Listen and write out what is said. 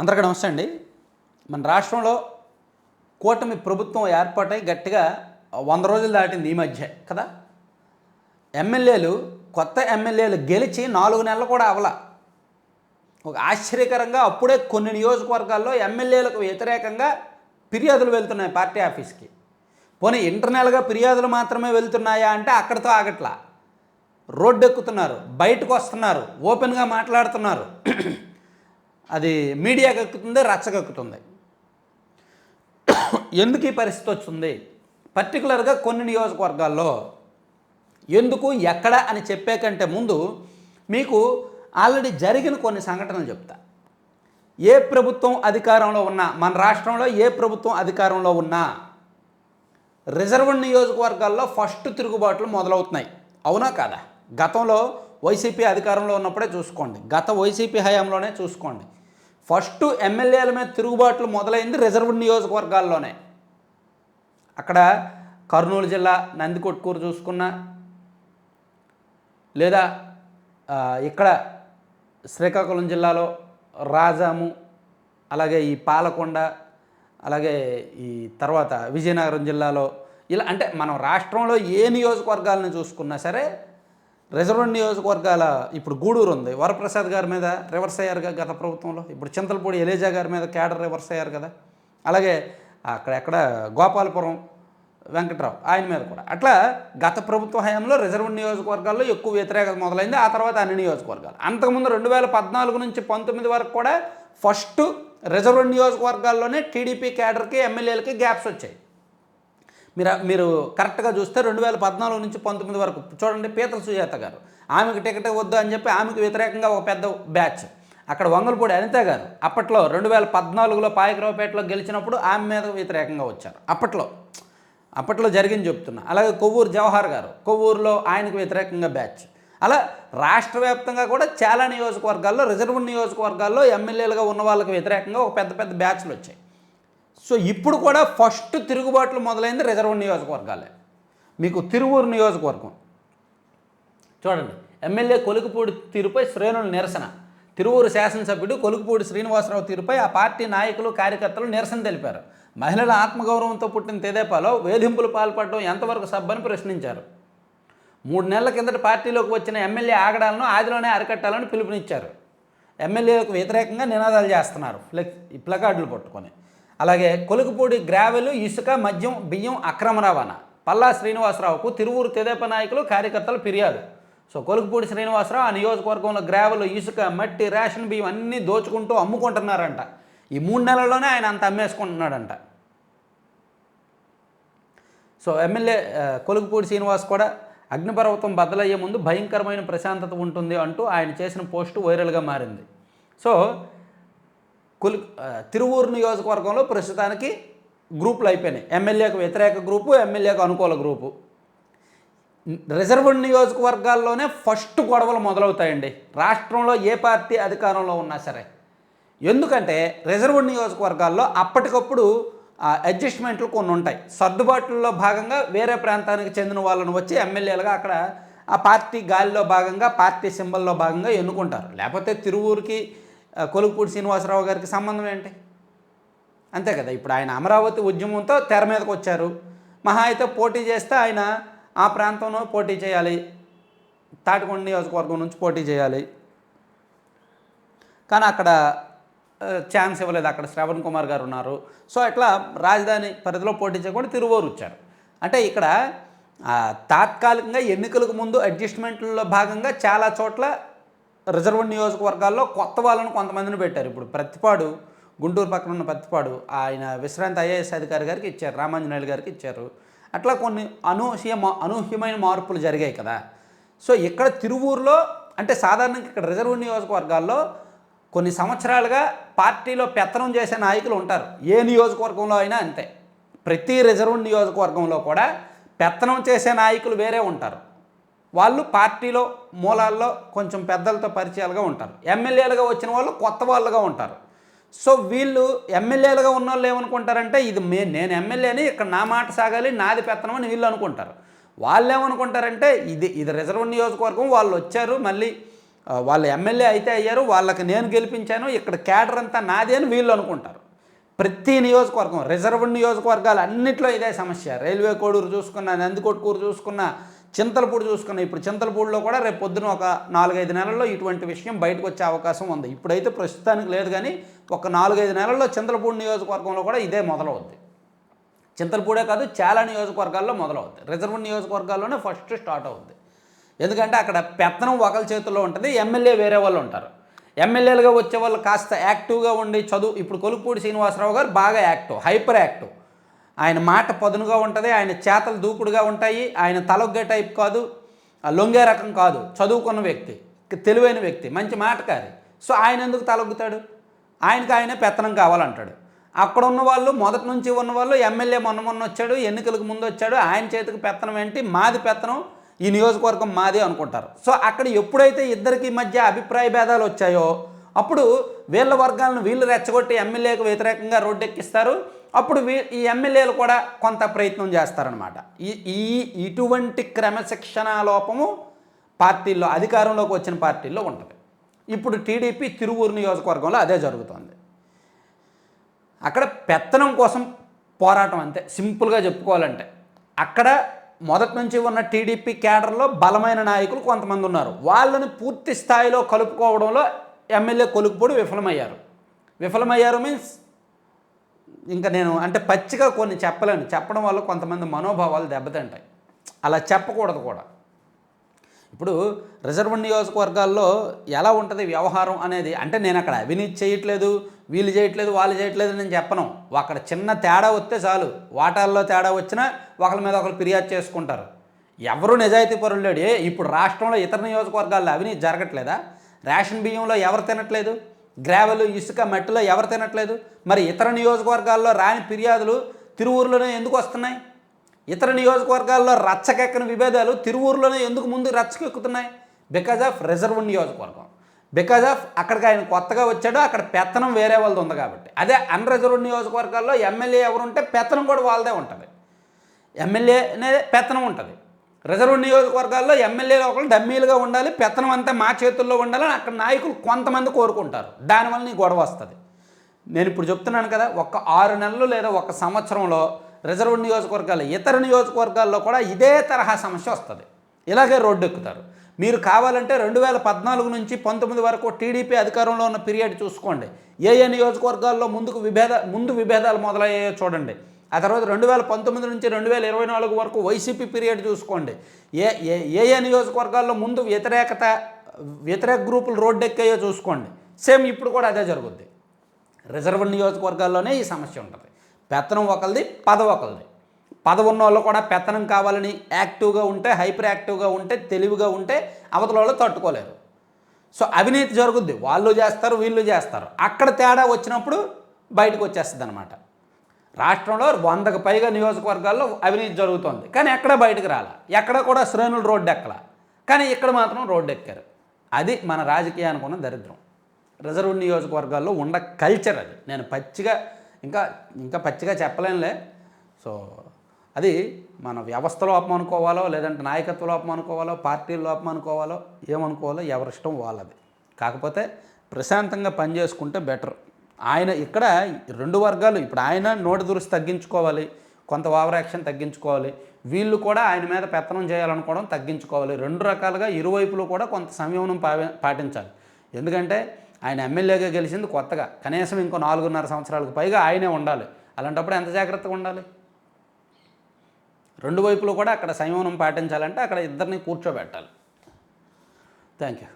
అందరికీ నమస్తే అండి. మన రాష్ట్రంలో కూటమి ప్రభుత్వం ఏర్పాటై గట్టిగా వంద రోజులు దాటింది ఈ మధ్య కదా? ఎమ్మెల్యేలు కొత్త ఎమ్మెల్యేలు గెలిచి నాలుగు నెలలు కూడా అవల. ఒక ఆశ్చర్యకరంగా అప్పుడే కొన్ని నియోజకవర్గాల్లో ఎమ్మెల్యేలకు వ్యతిరేకంగా ఫిర్యాదులు వెళ్తున్నాయి పార్టీ ఆఫీస్కి. పోనీ ఇంటర్నల్గా ఫిర్యాదులు మాత్రమే వెళ్తున్నాయా అంటే అక్కడితో ఆగట్లా. రోడ్డు ఎక్కుతున్నారు బయటకు వస్తున్నారు ఓపెన్గా మాట్లాడుతున్నారు. అది మీడియాకి ఎక్కుతుంది రచ్చకెక్కుతుంది ఎందుకు ఈ పరిస్థితి వచ్చింది? పర్టికులర్గా కొన్ని నియోజకవర్గాల్లో ఎందుకు ఎక్కడ అని చెప్పే కంటే ముందు మీకు ఆల్రెడీ జరిగిన కొన్ని సంఘటనలు చెప్తా. ఏ ప్రభుత్వం అధికారంలో ఉన్నా మన రాష్ట్రంలో ఏ ప్రభుత్వం అధికారంలో ఉన్నా రిజర్వ్డ్ నియోజకవర్గాల్లో ఫస్ట్ తిరుగుబాట్లు మొదలవుతున్నాయి. అవునా కాదా? గతంలో వైసీపీ అధికారంలో ఉన్నప్పుడే చూసుకోండి. గత వైసీపీ హయాంలోనే చూసుకోండి. ఫస్ట్ ఎమ్మెల్యేల మీద తిరుగుబాట్లు మొదలైంది రిజర్వ్ నియోజకవర్గాల్లోనే. అక్కడ కర్నూలు జిల్లా నందికొట్కూరు చూసుకున్నా లేదా ఇక్కడ శ్రీకాకుళం జిల్లాలో రాజాము అలాగే ఈ పాలకొండ అలాగే ఈ తర్వాత విజయనగరం జిల్లాలో ఇలా అంటే మనం రాష్ట్రంలో ఏ నియోజకవర్గాలను చూసుకున్నా సరే రిజర్వ్ నియోజకవర్గాల ఇప్పుడు గూడూరు ఉంది. వరప్రసాద్ గారి మీద రివర్స్ అయ్యారు గత ప్రభుత్వంలో. ఇప్పుడు చింతలపూడి ఎలేజా గారి మీద క్యాడర్ రివర్స్ అయ్యారు కదా. అలాగే అక్కడ ఎక్కడ గోపాలపురం వెంకట్రావు ఆయన మీద కూడా. అట్లా గత ప్రభుత్వ హయాంలో రిజర్వ్ నియోజకవర్గాల్లో ఎక్కువ వ్యతిరేకత మొదలైంది. ఆ తర్వాత అన్ని నియోజకవర్గాలు. అంతకుముందు రెండు వేల పద్నాలుగు నుంచి పంతొమ్మిది వరకు కూడా ఫస్ట్ రిజర్వ్ నియోజకవర్గాల్లోనే టీడీపీ క్యాడర్కి ఎమ్మెల్యేలకి గ్యాప్స్ వచ్చాయి. మీరు మీరు కరెక్ట్గా చూస్తే రెండు వేల పద్నాలుగు నుంచి పంతొమ్మిది వరకు. చూడండి పీతల సుజాత గారు. ఆమెకు టికెట్ వద్దు అని చెప్పి ఆమెకు వ్యతిరేకంగా ఒక పెద్ద బ్యాచ్. అక్కడ వంగలపూడి అనిత గారు. అప్పట్లో రెండు వేల పద్నాలుగులో పాయకరావుపేటలో గెలిచినప్పుడు ఆమె మీద వ్యతిరేకంగా వచ్చారు. అప్పట్లో. అప్పట్లో జరిగింది చెప్తున్నా. అలాగే కొవ్వూరు జవహర్ గారు. కొవ్వూరులో ఆయనకు వ్యతిరేకంగా బ్యాచ్. అలా రాష్ట్ర వ్యాప్తంగా కూడా చాలా నియోజకవర్గాల్లో రిజర్వ్ నియోజకవర్గాల్లో ఎమ్మెల్యేలుగా ఉన్న వాళ్ళకి వ్యతిరేకంగా ఒక పెద్ద పెద్ద బ్యాచ్లు వచ్చాయి. సో ఇప్పుడు కూడా ఫస్ట్ తిరుగుబాట్లు మొదలైంది రిజర్వ్ నియోజకవర్గాలే. మీకు తిరువూరు నియోజకవర్గం. చూడండి ఎమ్మెల్యే కొలుకుపూడి తీరుపై శ్రేణుల నిరసన. తిరువూరు శాసనసభ్యుడు కొలుకుపూడి శ్రీనివాసరావు తీరుపై ఆ పార్టీ నాయకులు కార్యకర్తలు నిరసన తెలిపారు. మహిళల ఆత్మగౌరవంతో పుట్టిన తెదేపాలో వేధింపులు పాల్పడడం ఎంతవరకు సబ్బని ప్రశ్నించారు. మూడు నెలల కిందట పార్టీలోకి వచ్చిన ఎమ్మెల్యే ఆగడాలను ఆదిలోనే అరికట్టాలని పిలుపునిచ్చారు. ఎమ్మెల్యేలకు వ్యతిరేకంగా నినాదాలు చేస్తున్నారు. ఫ్లెక్స్ ఈ ప్లకార్డులు పట్టుకొని. అలాగే కొలుకుపూడి గ్రావెలు ఇసుక మద్యం బియ్యం అక్రమ రవాణా పల్లా శ్రీనివాసరావుకు తిరువూరు తెదేప నాయకులు కార్యకర్తలు ఫిర్యాదు. సో కొలుకుపూడి శ్రీనివాసరావు ఆ నియోజకవర్గంలో గ్రావెలు ఇసుక మట్టి రేషన్ బియ్యం అన్నీ దోచుకుంటూ అమ్ముకుంటున్నారంట. ఈ మూడు నెలల్లోనే ఆయన అంత అమ్మేసుకుంటున్నాడంట. సో ఎమ్మెల్యే కొలుకుపూడి శ్రీనివాస్ కూడా అగ్నిపర్వతం బద్దలయ్యే ముందు భయంకరమైన ప్రశాంతత ఉంటుంది అంటూ ఆయన చేసిన పోస్టు వైరల్గా మారింది. సో కొలి తిరువూరు నియోజకవర్గంలో ప్రస్తుతానికి గ్రూపులు అయిపోయినాయి. ఎమ్మెల్యేకు వ్యతిరేక గ్రూపు ఎమ్మెల్యేకు అనుకూల గ్రూపు. రిజర్వ్డ్ నియోజకవర్గాల్లోనే ఫస్ట్ గొడవలు మొదలవుతాయండి. రాష్ట్రంలో ఏ పార్టీ అధికారంలో ఉన్నా సరే. ఎందుకంటే రిజర్వ్డ్ నియోజకవర్గాల్లో అప్పటికప్పుడు అడ్జస్ట్మెంట్లు కొన్ని ఉంటాయి. సర్దుబాట్లలో భాగంగా వేరే ప్రాంతానికి చెందిన వాళ్ళని వచ్చి ఎమ్మెల్యేలుగా అక్కడ ఆ పార్టీ గాలిలో భాగంగా పార్టీ సింబల్లో భాగంగా ఎన్నుకుంటారు. లేకపోతే తిరువూరుకి కొలుగుపూడి శ్రీనివాసరావు గారికి సంబంధం ఏంటి? అంతే కదా ఇప్పుడు ఆయన అమరావతి ఉద్యమంతో తెర మీదకి వచ్చారు. మహా అయితే పోటీ చేస్తే ఆయన ఆ ప్రాంతంలో పోటీ చేయాలి. తాటికొండ నియోజకవర్గం నుంచి పోటీ చేయాలి. కానీ అక్కడ ఛాన్స్ ఇవ్వలేదు. అక్కడ శ్రవణ్ కుమార్ గారు ఉన్నారు. సో అట్లా రాజధాని పరిధిలో పోటీ చేయకుండా తిరువూరు వచ్చారు. అంటే ఇక్కడ తాత్కాలికంగా ఎన్నికలకు ముందు అడ్జస్ట్మెంట్లలో భాగంగా చాలా చోట్ల రిజర్వ్ నియోజకవర్గాల్లో కొత్త వాళ్ళను కొంతమందిని పెట్టారు. ఇప్పుడు ప్రతిపాడు గుంటూరు పక్కన ఉన్న ప్రతిపాడు ఆయన విశ్రాంతి ఐఏఎస్ అధికారి గారికి ఇచ్చారు రామాంజనేయులు గారికి ఇచ్చారు. అట్లా కొన్ని అనూహ్య అనూహ్యమైన మార్పులు జరిగాయి కదా. సో ఇక్కడ తిరువూరులో అంటే సాధారణంగా ఇక్కడ రిజర్వ్ నియోజకవర్గాల్లో కొన్ని సంవత్సరాలుగా పార్టీలో పెత్తనం చేసే నాయకులు ఉంటారు. ఏ నియోజకవర్గంలో అయినా అంతే. ప్రతి రిజర్వ్ నియోజకవర్గంలో కూడా పెత్తనం చేసే నాయకులు వేరే ఉంటారు. వాళ్ళు పార్టీలో మూలాల్లో కొంచెం పెద్దలతో పరిచయాలుగా ఉంటారు. ఎమ్మెల్యేలుగా వచ్చిన వాళ్ళు కొత్త వాళ్ళుగా ఉంటారు. సో వీళ్ళు ఎమ్మెల్యేలుగా ఉన్న వాళ్ళు ఏమనుకుంటారంటే ఇది మే నేను ఎమ్మెల్యేని ఇక్కడ నా మాట సాగాలి నాది పెత్తనం అని వీళ్ళు అనుకుంటారు. వాళ్ళు ఏమనుకుంటారంటే ఇది ఇది రిజర్వ్ నియోజకవర్గం వాళ్ళు వచ్చారు మళ్ళీ వాళ్ళు ఎమ్మెల్యే అయితే అయ్యారు వాళ్ళకి నేను గెలిపించాను ఇక్కడ క్యాడర్ అంతా నాది అని వీళ్ళు అనుకుంటారు. ప్రతి నియోజకవర్గం రిజర్వ్ నియోజకవర్గాలు అన్నింటిలో ఇదే సమస్య. రైల్వే కోడూరు చూసుకున్న నందికొట్కూరు చూసుకున్న చింతలపూడి చూసుకున్న. ఇప్పుడు చింతలపూడిలో కూడా రేపు పొద్దున ఒక నాలుగైదు నెలల్లో ఇటువంటి విషయం బయటకు వచ్చే అవకాశం ఉంది. ఇప్పుడైతే ప్రస్తుతానికి లేదు కానీ ఒక నాలుగైదు నెలల్లో చింతలపూడి నియోజకవర్గంలో కూడా ఇదే మొదలవుద్ది. చింతలపూడే కాదు చాలా నియోజకవర్గాల్లో మొదలవుద్ది. రిజర్వ్ నియోజకవర్గాల్లోనే ఫస్ట్ స్టార్ట్ అవుద్ది. ఎందుకంటే అక్కడ పెత్తనం ఒకరి చేతుల్లో ఉంటుంది ఎమ్మెల్యే వేరే వాళ్ళు ఉంటారు. ఎమ్మెల్యేలుగా వచ్చే వాళ్ళు కాస్త యాక్టివ్గా ఉండి చదువు ఇప్పుడు కొలుపూడి శ్రీనివాసరావు గారు బాగా యాక్టివ్ హైపర్ యాక్టివ్. ఆయన మాట పదునుగా ఉంటుంది ఆయన చేతలు దూకుడుగా ఉంటాయి ఆయన తలొగ్గే టైప్ కాదు ఆ లొంగే రకం కాదు చదువుకున్న వ్యక్తి తెలివైన వ్యక్తి మంచి మాటకారి సో ఆయన ఎందుకు తలొగ్గుతాడు? ఆయనకి ఆయనే పెత్తనం కావాలంటాడు. అక్కడ ఉన్న వాళ్ళు మొదటి నుంచి ఉన్న వాళ్ళు ఎమ్మెల్యే మొన్న మొన్న వచ్చాడు ఎన్నికలకు ముందు వచ్చాడు ఆయన చేతికి పెత్తనం ఏంటి? మాది పెత్తనం ఈ నియోజకవర్గం మాది అనుకుంటారు. సో అక్కడ ఎప్పుడైతే ఇద్దరికి మధ్య అభిప్రాయ భేదాలు వచ్చాయో అప్పుడు వీళ్ళ వర్గాలను వీళ్ళు రెచ్చగొట్టి ఎమ్మెల్యేకు వ్యతిరేకంగా రోడ్డెక్కిస్తారు. అప్పుడు ఈ ఎమ్మెల్యేలు కూడా కొంత ప్రయత్నం చేస్తారనమాట ఈ ఈ ఇటువంటి క్రమశిక్షణ లోపము పార్టీల్లో అధికారంలోకి వచ్చిన పార్టీల్లో ఉంటుంది. ఇప్పుడు టీడీపీ తిరువూరు నియోజకవర్గంలో అదే జరుగుతోంది. అక్కడ పెత్తనం కోసం పోరాటం అంతే. సింపుల్గా చెప్పుకోవాలంటే అక్కడ మొదటి నుంచి ఉన్న టీడీపీ కేడర్లో బలమైన నాయకులు కొంతమంది ఉన్నారు. వాళ్ళని పూర్తి స్థాయిలో కలుపుకోవడంలో ఎమ్మెల్యే కొలుకుపొడి విఫలమయ్యారు. విఫలమయ్యారు మీన్స్ ఇంకా నేను అంటే పచ్చిగా కొన్ని చెప్పలేను. చెప్పడం వల్ల కొంతమంది మనోభావాలు దెబ్బతింటాయి. అలా చెప్పకూడదు కూడా. ఇప్పుడు రిజర్వ్ నియోజకవర్గాల్లో ఎలా ఉంటుంది వ్యవహారం అనేది? అంటే నేను అక్కడ అవినీతి చేయట్లేదు వీళ్ళు చేయట్లేదు వాళ్ళు చేయట్లేదు నేను చెప్పను. అక్కడ చిన్న తేడా వస్తే చాలు. వాటాల్లో తేడా వచ్చినా ఒకరి మీద ఒకరు ఫిర్యాదు చేసుకుంటారు. ఎవరు నిజాయితీ పరులు లేడు ఇప్పుడు రాష్ట్రంలో ఇతర నియోజకవర్గాల్లో అవినీతి జరగట్లేదా? రేషన్ బియ్యంలో ఎవరు తినట్లేదు? గ్రావెలు ఇసుక మట్టిలో ఎవరు తినట్లేదు? మరి ఇతర నియోజకవర్గాల్లో రాని ఫిర్యాదులు తిరువూరులోనే ఎందుకు వస్తున్నాయి? ఇతర నియోజకవర్గాల్లో రచ్చకెక్కని విభేదాలు తిరువూరులోనే ఎందుకు ముందు రచ్చకెక్కుతున్నాయి? బికాజ్ ఆఫ్ రిజర్వ్ నియోజకవర్గం. బికాజ్ ఆఫ్ అక్కడికి ఆయన కొత్తగా వచ్చాడు అక్కడ పెత్తనం వేరే వాళ్ళది ఉంది కాబట్టి. అదే అన్రిజర్వ్డ్ నియోజకవర్గాల్లో ఎమ్మెల్యే ఎవరుంటే పెత్తనం కూడా వాళ్ళదే ఉంటుంది. ఎమ్మెల్యేనే పెత్తనం ఉంటుంది. రిజర్వ్ నియోజకవర్గాల్లో ఎమ్మెల్యేలు ఒకళ్ళు డమ్మీలుగా ఉండాలి పెత్తనం అంతా మా చేతుల్లో ఉండాలని అక్కడ నాయకులు కొంతమంది కోరుకుంటారు. దానివల్ల నీ గొడవ వస్తుంది. నేను ఇప్పుడు చెప్తున్నాను కదా ఒక ఆరు నెలలు లేదా ఒక సంవత్సరంలో రిజర్వ్ నియోజకవర్గాలు ఇతర నియోజకవర్గాల్లో కూడా ఇదే తరహా సమస్య వస్తుంది. ఇలాగే రోడ్డు ఎక్కుతారు. మీరు కావాలంటే రెండు వేల పద్నాలుగు నుంచి పంతొమ్మిది వరకు టీడీపీ అధికారంలో ఉన్న పీరియడ్ చూసుకోండి. ఏ ఏ నియోజకవర్గాల్లో ముందుకు విభేద ముందు విభేదాలు మొదలయ్యాయో చూడండి. ఆ తర్వాత రెండు వేల పంతొమ్మిది నుంచి రెండు వేల ఇరవై నాలుగు వరకు వైసీపీ పీరియడ్ చూసుకోండి. ఏ ఏ ఏ నియోజకవర్గాల్లో ముందు వ్యతిరేకత వ్యతిరేక గ్రూపులు రోడ్డెక్కాయో చూసుకోండి. సేమ్ ఇప్పుడు కూడా అదే జరుగుద్ది. రిజర్వ్ నియోజకవర్గాల్లోనే ఈ సమస్య ఉంటుంది. పెత్తనం ఒకరిది పదవి ఒకరిది పదవి ఉన్న వాళ్ళు కూడా పెత్తనం కావాలని యాక్టివ్గా ఉంటే హైపర్ యాక్టివ్గా ఉంటే తెలివిగా ఉంటే అవతల వాళ్ళు తట్టుకోలేరు. సో అవినీతి జరుగుద్ది. వాళ్ళు చేస్తారు వీళ్ళు చేస్తారు. అక్కడ తేడా వచ్చినప్పుడు బయటకు వచ్చేస్తుంది అనమాట రాష్ట్రంలో వందకు పైగా నియోజకవర్గాల్లో అవినీతి జరుగుతోంది. కానీ ఎక్కడ బయటకు రాల? ఎక్కడ కూడా శ్రేణులు రోడ్డు ఎక్కల. కానీ ఇక్కడ మాత్రం రోడ్డు ఎక్కారు. అది మన రాజకీయానికి ఉన్న దరిద్రం. రిజర్వ్ నియోజకవర్గాల్లో ఉన్న కల్చర్ అది. నేను పచ్చిగా ఇంకా ఇంకా పచ్చిగా చెప్పలేనులే. సో అది మన వ్యవస్థ లోపం అనుకోవాలో లేదంటే నాయకత్వ లోపం అనుకోవాలో పార్టీల లోపం అనుకోవాలో ఏమనుకోవాలో ఎవరిష్టం వాళ్ళది. కాకపోతే ప్రశాంతంగా పనిచేసుకుంటే బెటర్ ఆయన ఇక్కడ రెండు వర్గాలు. ఇప్పుడు ఆయన నోటి దురుసు తగ్గించుకోవాలి కొంత ఓవర్ యాక్షన్ తగ్గించుకోవాలి. వీళ్ళు కూడా ఆయన మీద పెత్తనం చేయాలనుకోవడం తగ్గించుకోవాలి. రెండు రకాలుగా ఇరువైపులు కూడా కొంత సంయమనం పాటించాలి. ఎందుకంటే ఆయన ఎమ్మెల్యేగా గెలిచింది కొత్తగా. కనీసం ఇంకో నాలుగున్నర సంవత్సరాలకు పైగా ఆయనే ఉండాలి. అలాంటప్పుడు ఎంత జాగ్రత్తగా ఉండాలి? రెండు వైపులు కూడా అక్కడ సంయమనం పాటించాలంటే అక్కడ ఇద్దరిని కూర్చోబెట్టాలి. Thank you